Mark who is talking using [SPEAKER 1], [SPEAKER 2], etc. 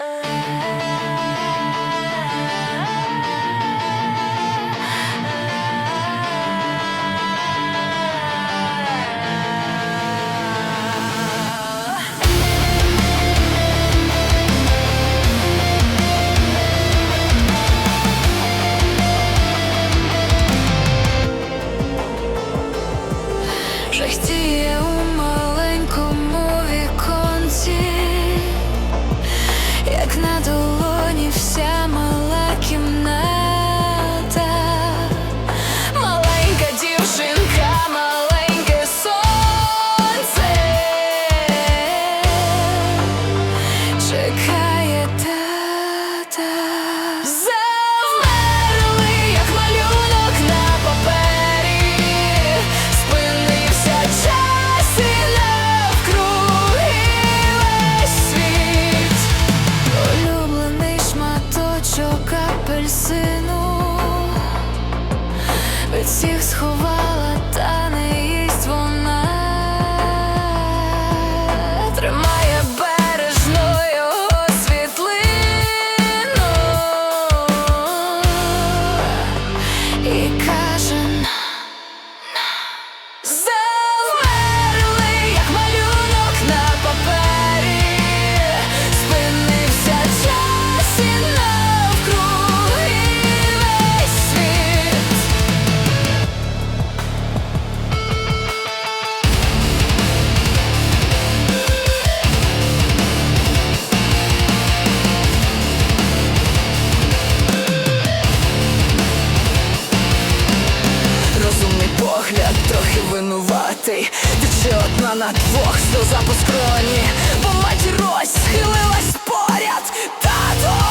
[SPEAKER 1] alive. апельсину від всіх сховав. погляд трохи винуватий. Ти чи одна на двох, що запуск кроні Бо мать розхилилась поряд. Тато